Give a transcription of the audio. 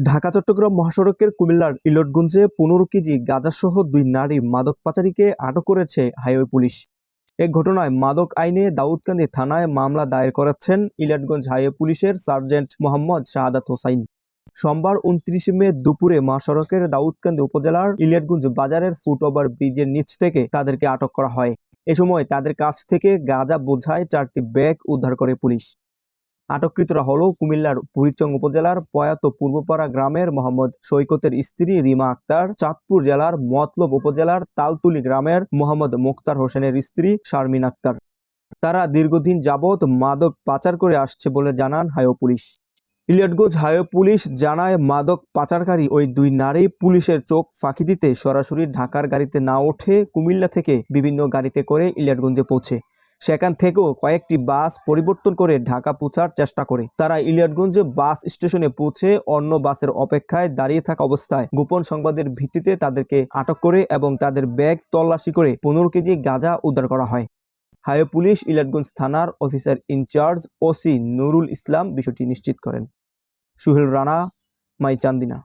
ঢাকা, চট্টগ্রাম মহাসড়কের কুমিল্লার ইলটগঞ্জে পনেরো কেজি গাঁজাসহ দুই নারী মাদক পাচারীকে আটক করেছে হাইওয়ে পুলিশ। এ ঘটনায় মাদক আইনে দাউদকান্দি থানায় মামলা দায়ের করাচ্ছেন ইলাটগঞ্জ হাইওয়ে পুলিশের সার্জেন্ট মোহাম্মদ শাহাদাত হোসাইন। সোমবার উনত্রিশে মে দুপুরে মহাসড়কের দাউদকান্দি উপজেলার ইলিয়াটগঞ্জ বাজারের ফুটওভার ব্রিজের নিচ থেকে তাদেরকে আটক করা হয়। এ সময় তাদের কাছ থেকে গাঁজা বোঝায় চারটি ব্যাগ উদ্ধার করে পুলিশ। আটককৃতরা হল কুমিল্লার বুড়িচং উপজেলার প্রয়াত পূর্বপাড়া গ্রামের মোহাম্মদ সৈকতের স্ত্রী রিমা আক্তার, চাঁদপুর জেলার মতলব উপজেলার তালতুলি গ্রামের মোহাম্মদ মোক্তার হোসেনের স্ত্রী শারমিন আক্তার। তারা দীর্ঘদিন যাবৎ মাদক পাচার করে আসছে বলে জানান highway police. Eliotganj highway police জানায়, মাদক পাচারকারী ওই দুই নারী পুলিশের চোখ ফাঁকি দিতে সরাসরি ঢাকার গাড়িতে না ওঠে কুমিল্লা থেকে বিভিন্ন গাড়িতে করে ইলিয়াটগঞ্জে পৌঁছে। সেখান থেকেও কয়েকটি বাস পরিবর্তন করে ঢাকা পৌঁছার চেষ্টা করে। তারা ইলিয়াটগঞ্জে বাস স্টেশনে পৌঁছে অন্য বাসের অপেক্ষায় দাঁড়িয়ে থাকা অবস্থায় গোপন সংবাদের ভিত্তিতে তাদেরকে আটক করে এবং তাদের ব্যাগ তল্লাশি করে পনেরো কেজি গাঁজা উদ্ধার করা হয়। হাইওয়ে পুলিশ ইলিয়াটগঞ্জ থানার officer in charge OC Nurul Islam বিষয়টি নিশ্চিত করেন। সুহেল রানা, মাই চান্দিনা।